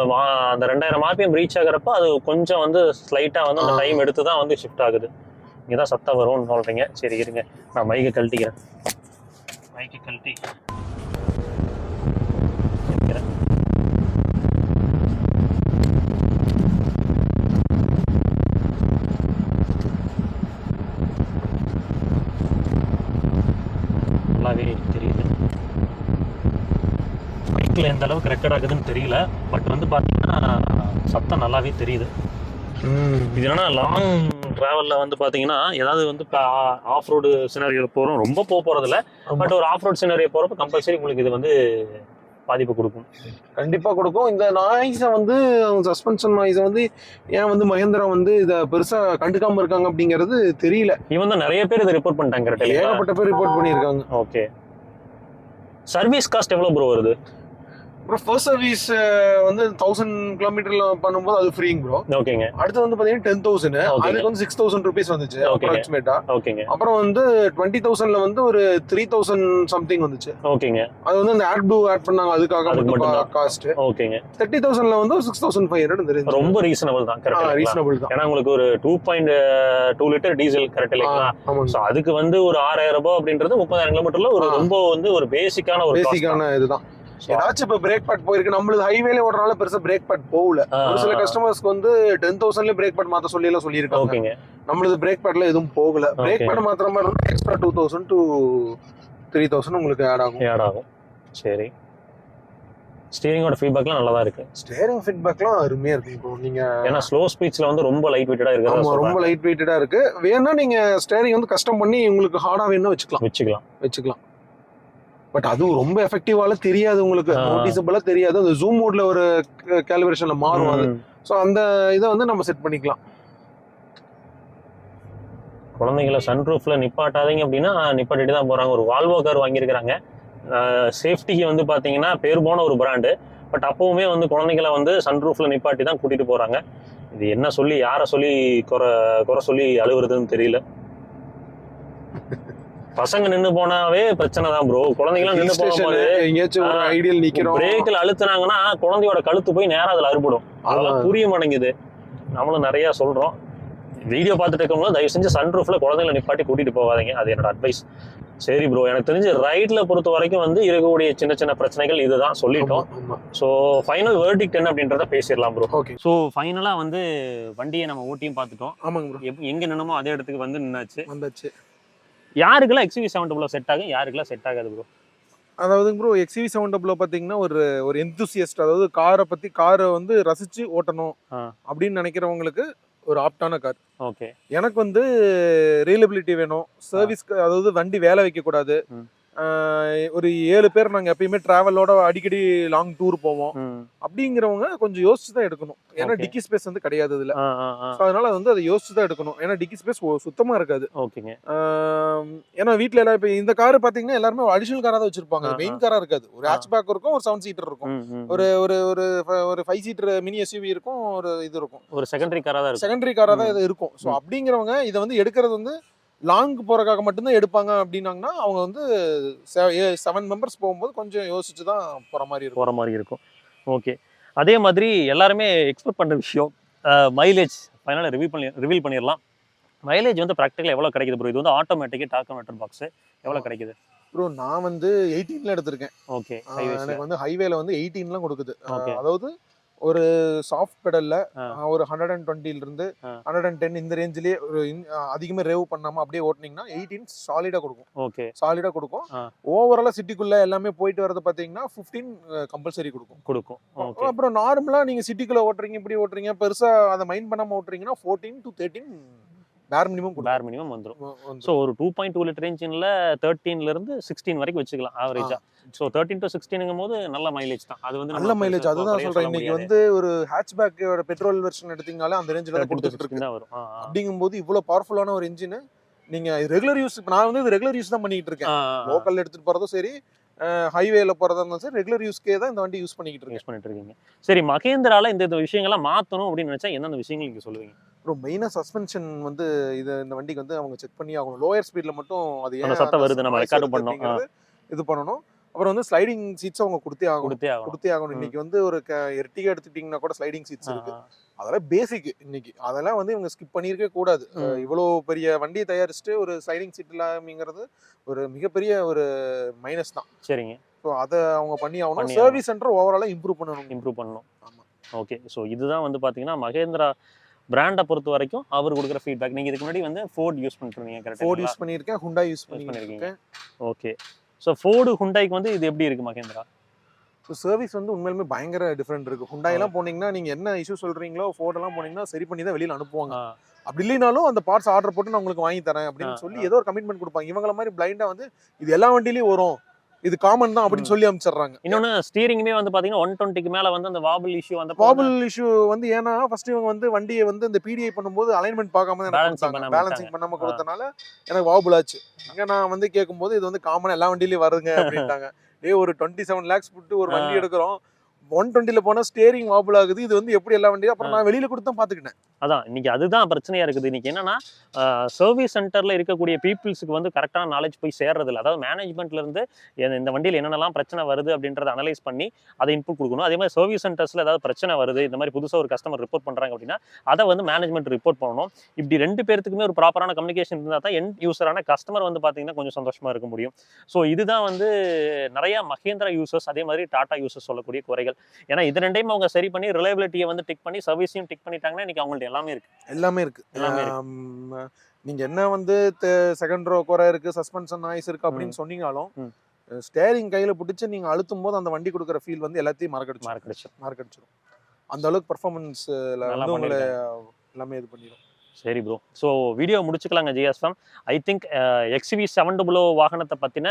அந்த ரெண்டாயிரம் ஆர்பிஎம் ரீச் ஆகுறப்ப அது கொஞ்சம் வந்து ஸ்லைட்டா வந்து அந்த. டைம் எடுத்து தான் வந்து ஷிஃப்ட் ஆகுது. இங்கே தான் சத்தம் வரும்னு சொல்றீங்க. சரி இருங்க. நான் மைக்கை கழட்டிக்கிறேன். மைக்கை கழட்டி வைக்கிறேன். நல்லாவே தெரியுது மைக்கில் எந்த அளவுக்கு ரெக்கார்ட் ஆகுதுன்னு தெரியல. பட் வந்து பார்த்தீங்கன்னா சத்தம் நல்லாவே தெரியுது. இது என்னன்னா லாங் டிராவலில் வந்து பார்த்தீங்கன்னா ஏதாவது வந்து ஆஃப் ரோடு சினாரியோ போகிறோம் ரொம்ப போக போகிறதில்ல பட் ஒரு ஆஃப் ரோட் சினாரியோ போகிறப்ப கம்பல்சரி உங்களுக்கு இது வந்து பாதிப்பு கொடுக்கும். கண்டிப்பா கொடுக்கும். இந்த நாய்ஸை வந்து சஸ்பென்ஷன் நாய்ஸை வந்து ஏன் வந்து மகேந்திரா வந்து இதை பெருசா கண்டுக்காம இருக்காங்க அப்படிங்கிறது தெரியல. இவன் தான் நிறைய பேர் இதை ரிப்போர்ட் பண்ணிட்டாங்க ஏகப்பட்ட பேர் ரிப்போர்ட் பண்ணியிருக்காங்க. ஓகே சர்வீஸ் காஸ்ட் எவ்வளோ ப்ரோ வருது? அப்புறம் ஃபர்ஸ்ட் சர்வீஸ் வந்து தௌசண்ட் கிலோமீட்டர்ல பண்ணும்போது அது ஃப்ரீங் ப்ரோ ஓகேங்க. அடுத்து வந்து பாத்தீங்கன்னா டென் தௌசண்ட். அதுக்கு வந்து சிக்ஸ் தௌசண்ட் ருபீஸ் வந்துச்சு. அப்ராக்சிமேட்டா ஓகேங்க. அப்புறம் வந்து டுவெண்ட்டி தௌசண்ட்ல வந்து ஒரு த்ரீ தௌசண்ட் சம்திங் வந்துச்சு. ஓகேங்க. அது வந்து அந்த ஆட் ப்ளூ ஆட் பண்ணாங்க அதுக்காக. காஸ்ட் ஓகேங்க. தேர்ட்டி தௌசண்ட்ல வந்து சிக்ஸ் தௌசண்ட் ஃபைவ் ஹண்ட்ரட் தெரிஞ்சு ரொம்ப ரீசனபிள் தான் கரெக்ட் ரீசனபிள் தான். ஏன்னா உங்களுக்கு ஒரு two point two litre diesel correct இல்லைங்களா? ஸோ அதுக்கு வந்து ஒரு ஆறாயிரம் ரூபாய் அப்படின்றது முப்பதாயிரம் கிலோமீட்டர்ல ஒரு. ரொம்ப வந்து ஒரு பேசிக்கான ஒரு. பேசிக்கான இதுதான். ஏதாச்சும் இப்ப பிரேக் பேட் போயிருக்கு. நம்மளுக்கு ஹைவேல ஓடுறனால பெருசா பிரேக் பேட் போகல. ஒரு சில கஸ்டமர்ஸ்க்கு வந்து டென் தௌசண்ட்ல பிரேக் பேட் மாத்த சொல்லி எல்லாம் சொல்லியிருக்காங்க. நம்மளுது பிரேக் பேட்ல எதுவும் போகல. பிரேக். பேட் மாத்திர மாதிரி extra two thousand to three thousand உங்களுக்கு ஆட் ஆகும். ஆட் ஆகும். சரி. ஸ்டீரிங்கோட ஃபீட்பேக்லாம் நல்லா தான் இருக்கு. ஸ்டேரிங் ஃபீட்பேக்லாம் அருமையா இருக்கு. இப்போ நீங்க ஏன்னா ஸ்லோ ஸ்பீச்ல வந்து ரொம்ப லைட் வெயிட்டடா ஆமா இருக்கிறது ரொம்ப லைட் வெயிட்டடா இருக்கு. வேணா நீங்க ஸ்டேரிங் வந்து கஸ்டம் பண்ணி உங்களுக்கு ஹார்டா வேணும்னா வச்சுக்கலாம். வச்சுக்கலாம். வச்சுக்கலாம். பட் அதுவும் ரொம்ப எஃபெக்டிவால தெரியாது உங்களுக்கு. நோட்டிசபிளா தெரியாது. அந்த ஜூம் மோட்ல ஒரு கேலிபிரேஷன்ல மாறும் அது. ஸோ அந்த இதை வந்து நம்ம செட் பண்ணிக்கலாம். குழந்தைங்களை சன்ரூஃப்ல நிப்பாட்டாதீங்க அப்படின்னா நிப்பாட்டிட்டு தான் போறாங்க. ஒரு வால்வோ கார் வாங்கியிருக்கிறாங்க சேஃப்டிக்கு வந்து பாத்தீங்கன்னா பேர் போன ஒரு பிராண்டு பட் அப்பவுமே வந்து குழந்தைங்களை வந்து சன்ரூஃப்ல நிப்பாட்டி தான் கூட்டிட்டு போறாங்க. இது என்ன சொல்லி யாரை சொல்லி குறை குறை சொல்லி அழுகுறதுன்னு தெரியல. பசங்க நின்னு போனாவே பிரச்சனை தான் ப்ரோ குழந்தைங்களாம் நின்னு station, போகும்போது எங்கேயாச்சும் ஒரு. ஐடியல் நிக்கிறோம். பிரேக்கில் அழுத்துனாங்கன்னா குழந்தையோட கழுத்து போய் நேரா அதுல அறுபடும். அதெல்லாம். புரிய மாட்டேங்குது. நம்மளும் நிறைய சொல்றோம். வீடியோ பார்த்துட்டு இருக்கவங்களும் தயவு செஞ்சு சன்ரூஃப்ல குழந்தைங்களை நிப்பாட்டி கூட்டிட்டு போகாதீங்க. அது என்னோட அட்வைஸ் சரி ப்ரோ எனக்கு தெரிஞ்சு ரைட்ல பொறுத்த வரைக்கும் வந்து இருக்கக்கூடிய சின்ன சின்ன பிரச்சனைகள் இதுதான் சொல்லிட்டோம். ஸோ ஃபைனல் வேர்டிக்ட் என்ன அப்படின்றத பேசிடலாம் ப்ரோ ஓகே ஸோ ஃபைனலாக வந்து வண்டியை நம்ம ஓட்டியும் பார்த்துட்டோம். ஆமாங்க ப்ரோ எப் எங்கே நின்னமோ அதே இடத்துக்கு வந்து நின்னாச்சு. வந்தாச்சு. யாருக்கெல்லாம் எக்ஸ்வி செவன் டபுள் செட் ஆகும்? யாருக்கெல்லாம் செட் ஆகாது ப்ரோ அதாவது ப்ரோ எக்ஸ்வி செவன் டபுள் பார்த்தீங்கன்னா ஒரு ஒரு எந்தூசியஸ்ட் அதாவது காரை பத்தி காரை வந்து ரசிச்சு ஓட்டணும். அப்படின்னு நினைக்கிறவங்களுக்கு ஒரு ஆப்டான கார் ஓகே எனக்கு வந்து ரீலபிலிட்டி வேணும். சர்வீஸ் அதாவது வண்டி வேலை வைக்க கூடாது ம். ஆஹ் ஒரு ஏழு பேர் நாங்க எப்பயுமே டிராவலோட அடிக்கடி லாங் டூர் போவோம். அப்படிங்கிறவங்க கொஞ்சம் யோசிச்சு தான் எடுக்கணும். ஏன்னா. டிக்கி ஸ்பேஸ் வந்து கிடையாது இதுல. அதனால வந்து அதை யோசிச்சு தான் எடுக்கணும். ஏன்னா டிக்கி ஸ்பேஸ் சுத்தமா இருக்காது. ஓகேங்க. ஏன்னா வீட்ல எல்லாம் இப்ப இந்த கார் பாத்தீங்கன்னா எல்லாருமே அடிஷனல் காரா தான் வச்சிருப்பாங்க. மெயின் காரா இருக்காது. ஒரு. ஹேட்ச் பேக் இருக்கும் ஒரு செவன் சீட்டர் இருக்கும். ஒரு ஒரு ஒரு ஒரு ஃபைவ் சீட்டர் மினி எஸ்யூவி இருக்கும் ஒரு இது இருக்கும். ஒரு செகண்டரி காராக தான் செகண்டரி காரா தான். இது இருக்கும். ஸோ. அப்படிங்கிறவங்க இதை வந்து எடுக்கிறது வந்து லாங் போறதுக்காக மட்டும்தான் எடுப்பாங்க அப்படின்னாங்கன்னா அவங்க வந்து செவன் மெம்பர்ஸ் போகும்போது கொஞ்சம் யோசிச்சு தான் போற மாதிரி இருக்கும். போகிற மாதிரி இருக்கும். ஓகே. அதே மாதிரி எல்லாருமே எக்ஸ்பெக்ட் பண்ணுற விஷயம் மைலேஜ் ஃபைனலாக ரிவீல் பண்ணி ரிவீல் பண்ணிடலாம். மைலேஜ் வந்து ப்ராக்டிக்கலாக எவ்வளோ கிடைக்குது ப்ரோ இது வந்து ஆட்டோமேட்டிக் டாக்கோமேட்டர் பாக்ஸ் எவ்வளோ கிடைக்குது? ப்ரோ நான் வந்து எயிட்டீன்ல எடுத்திருக்கேன். ஓகே. எனக்கு வந்து ஹைவேல வந்து எயிட்டீன்லாம் கொடுக்குது. அதாவது ஒரு சாஃப்ட் பெடல்ல. ஒரு ஹண்ட்ரட் அண்ட் டுவெண்ட்டில இருந்து. ஹண்ட்ரட் அண்ட் டென் இந்த ரேஞ்சிலேயே ஒரு அதிகமா ரேவ் பண்ணாம அப்படியே ஓட்டுனீங்கன்னா எயிட்டீன் சாலிடா கொடுக்கும். ஓகே. சாலிடா கொடுக்கும். ஓவராலா சிட்டிக்குள்ள எல்லாமே போயிட்டு வரது பாத்தீங்கன்னா ஃபிஃப்டீன் கம்பல்சரி கொடுக்கும். கொடுக்கும். அப்புறம் நார்மலா நீங்க சிட்டிக்குள்ள ஓட்டுறீங்க இப்படி ஓட்டுறீங்க பெருசா அதை மைண்ட் பண்ணாம ஓட்டுறீங்கன்னா fourteen to thirteen bare minimum bare minimum வந்துடும் ஸோ ஒரு டூ பாயிண்ட் டூ லிட்டர் இன்ஜினில் தேர்ட்டீன்லேருந்து சிக்ஸ்டீன் வரைக்கும் வச்சுக்கலாம் ஆவரேஜாக ஸோ தேர்ட்டின் டு சிக்ஸ்டீனுங்கும் போது நல்ல மைலேஜ் தான். அது வந்து நல்ல மைலேஜ் அதுதான் சொல்றேன். இன்னைக்கு வந்து ஒரு ஹேட்ச்பேக்கோட பெட்ரோல் வெர்ஷன் எடுத்தீங்கனாலே அந்த ரேஞ்சில் கொடுத்துட்டு இருக்கு தான் வரும். அப்படிங்கும்போது இவ்வளவு பவர்ஃபுல்லான ஒரு இன்ஜின் நீங்க ரெகுலர் யூஸ் நான் வந்து ரெகுலர் யூஸ் தான் பண்ணிட்டு இருக்கேன். லோக்கல்ல எடுத்துட்டு போறதும் சரி ஹைவேல போறதா இருந்தாலும் சரி ரெகுலர் யூஸ்க்கே தான் இந்த வண்டி யூஸ் பண்ணிக்கிட்டு இருக்கேன். யூஸ் பண்ணிட்டு இருக்கீங்க. சரி மகேந்திரால இந்த விஷயங்கள்லாம் மாற்றணும் அப்படின்னு நினைச்சா எந்தெந்த விஷயங்கள் நீங்க சொல்லுவீங்க? அப்புறம் மெயினா சஸ்பென்ஷன் வந்து இது இந்த வண்டிக்கு வந்து அவங்க செக் பண்ணி ஆகணும் லோயர் ஸ்பீட்ல மட்டும் அது அந்த சத்தம் வருது, நம்ம வருது பண்ணோம். இது பண்ணணும். அப்புறம் வந்து ஸ்லைடிங் சீட்ஸ் அவங்க கொடுத்தே ஆகணும். கொடுத்தே ஆகணும். கொடுத்தே ஆகணும். இன்னைக்கு வந்து ஒரு எர்டிகா எடுத்துட்டீங்கன்னா கூட ஸ்லைடிங் சீட்ஸ் இருக்கு. அதெல்லாம் பேசிக் இன்னைக்கு. அதெல்லாம் வந்து இவங்க ஸ்கிப் பண்ணியிருக்கவே கூடாது. இவ்வளோ பெரிய வண்டியை தயாரிச்சுட்டு ஒரு ஸ்லைடிங் சீட் இல்லாமங்கிறது ஒரு மிகப்பெரிய ஒரு மைனஸ் தான். சரிங்க. ஸோ அதை அவங்க பண்ணி ஆகணும். சர்வீஸ் சென்டர் ஓவராலாக இம்ப்ரூவ் பண்ணணும். இம்ப்ரூவ் பண்ணணும். ஆமா. ஓகே ஸோ இதுதான் வந்து பார்த்தீங்கன்னா மகேந்திரா பிராண்டை பொறுத்த வரைக்கும் அவர் கொடுக்குற ஃபீட்பேக் நீங்கள் இதுக்கு முன்னாடி வந்து ஃபோர்ட் யூஸ் பண்ணிருந்தீங்க ஃபோர்ட் கரெக்டாக யூஸ் பண்ணியிருக்கேன் ஹுண்டா யூஸ் பண்ணிருக்கீங்க. பண்ணியிருக்கேன். ஓகே ஸோ ஃபோர்டு ஹுண்டாய்க்கு வந்து இது எப்படி இருக்கு மகேந்திரா? ஸோ சர்வீஸ் வந்து உண்மையிலுமே பயங்கர டிஃப்ரெண்ட் இருக்கு. ஹுண்டாயெல்லாம் போனீங்கன்னா நீங்க என்ன இஷ்யூ சொல்றீங்களோ ஃபோர்ட் எல்லாம் போனீங்கன்னா சரி பண்ணி தான் வெளியில அனுப்புவாங்க. அப்படி இல்லைனாலும் அந்த பார்ட்ஸ் ஆர்டர் போட்டு நான் உங்களுக்கு வாங்கி தரேன் அப்படின்னு சொல்லி. ஏதோ ஒரு கமிட்மெண்ட் கொடுப்பாங்க. இவங்கள மாதிரி பிளைண்டா வந்து இது எல்லா வண்டியிலயும் வரும். இது காமன் தான் அப்படின்னு. சொல்லி அனுப்பிச்சிடுறாங்க இன்னொன்று ஸ்டீரிங்குமே வந்து பார்த்தீங்கன்னா ஒன் டுவெண்ட்டிக்கு மேலே வந்து அந்த வாபிள் இஷ்யூ வந்து ப்ராபிள் இஷ்யூ வந்து ஏன்னா ஃபர்ஸ்ட் இவங்க வந்து வண்டியை வந்து இந்த பிடிஐ பண்ணும்போது அலைன்மெண்ட் பார்க்காம பேலன்சிங். பண்ணாம. கொடுத்தனால எனக்கு வாபுள் ஆச்சு இங்க நான் வந்து கேட்கும்போது இது வந்து காமனா எல்லா வண்டியிலயும் வருங்க அப்படின்ட்டாங்க டேய் ஒரு டுவெண்ட்டி செவன் லேக்ஸ் போட்டு ஒரு வண்டி. எடுக்கிறோம் ஒன் டுவெண்ட்டில போனா ஸ்டேரிங் வாபுல் ஆகுது. இது வந்து எப்படி எல்லா வண்டியும்? அப்புறம் நான் வெளியில கொடுத்து தான் பாத்துக்கிட்டேன் அதான் இன்னைக்கு அதுதான் பிரச்சனையா இருக்குது. இன்னைக்கு என்னன்னா சர்வீஸ் சென்டர்ல இருக்கக்கூடிய பீப்புள்ஸுக்கு வந்து கரெக்டான நாலேஜ் போய் சேர்றது இல்லை அதாவது மேனேஜ்மெண்ட்ல இருந்து இந்த- வண்டியில் என்னென்னலாம் பிரச்சனை வருது அப்படின்றத அனலைஸ் பண்ணி அதை இன்புட் கொடுக்கணும். அதே மாதிரி சர்வீஸ் சென்டர்ஸ்ல ஏதாவது பிரச்சனை வருது இந்த மாதிரி புதுசாக ஒரு கஸ்டமர் ரிப்போர்ட் பண்றாங்க அப்படின்னா அதை வந்து மேனேஜ்மெண்ட் ரிப்போர்ட் பண்ணணும். இப்படி ரெண்டு பேர்த்துக்குமே ஒரு ப்ராப்பரான கம்யூனிகேஷன் இருந்தால் தான் என் யூசரான கஸ்டமர் வந்து பார்த்தீங்கன்னா கொஞ்சம் சந்தோஷமா இருக்க முடியும். ஸோ இதுதான் வந்து நிறைய மகேந்திரா யூசர்ஸ் அதே மாதிரி டாடா யூசர்ஸ் சொல்லக்கூடிய குறைகள். ஏன்னா இது ரெண்டையும் அவங்க சரி பண்ணி ரிலையபிலிட்டியை வந்து டிக் பண்ணி சர்வீஸையும் டிக் பண்ணிட்டாங்கன்னா இன்னைக்கு அவங்கள்ட்ட எல்லாமே இருக்கு. எல்லாமே இருக்கு. எல்லாமே நீங்க என்ன வந்து செகண்ட் ரோ குறை இருக்கு சஸ்பென்ஷன் நாய்ஸ் இருக்கு அப்படின்னு சொன்னீங்களும். ஸ்டேரிங் கையில பிடிச்சு நீங்க அழுத்தும் போது அந்த வண்டி கொடுக்குற ஃபீல் வந்து எல்லாத்தையும் மறக்கடிச்சு மார்க் அடிச்சு மறக்கடிச்சிடும் அந்த அளவுக்கு பர்ஃபார்மன்ஸ்ல வந்து உங்களை. எல்லாமே இது பண்ணிடும் சரி bro so video முடிச்சுக்கலாங்க GSM I think XUV seven double O வாகனத்தை பற்றின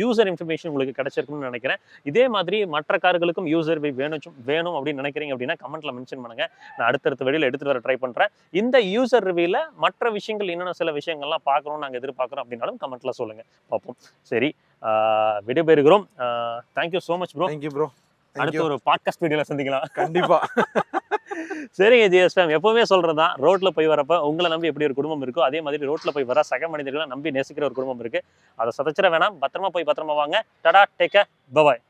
யூசர் இன்ஃபர்மேஷன் உங்களுக்கு கிடைச்சிருக்கும்னு நினைக்கிறேன். இதே மாதிரி மற்ற கார்களுக்கும் யூசர் வேணும் வேணும் அப்படின்னு நினைக்கிறீங்க அப்படின்னா கமெண்ட்ல மென்ஷன் பண்ணுங்க. நான் அடுத்தடுத்த வெளியில் எடுத்துட்டு வர ட்ரை பண்ணுறேன் இந்த யூசர் ரிவியூல மற்ற விஷயங்கள் இன்னும் சில விஷயங்கள்லாம் பார்க்கணும்னு நாங்கள் எதிர்பார்க்குறோம் அப்படின்னாலும் கமெண்ட்ல சொல்லுங்க. பார்ப்போம். சரி ஆஹ் விடைபெறுகிறோம். Thank you so much bro thank you bro அடுத்த ஒரு பாட்காஸ்ட் வீடியோல சந்திக்கலாம். கண்டிப்பா. சரிங்க ஜிஎஸ்எம் எப்பவுமே சொல்றதுதான். ரோட்ல போய் வரப்ப உங்களை நம்பி எப்படி ஒரு குடும்பம் இருக்கோ அதே மாதிரி ரோட்ல போய் வர சக மனிதர்களை நம்பி நேசிக்கிற ஒரு குடும்பம் இருக்கு. அதை சதச்சிட வேணாம். பத்திரமா போய் பத்திரமா வாங்க. டடா டேக்க பபாய்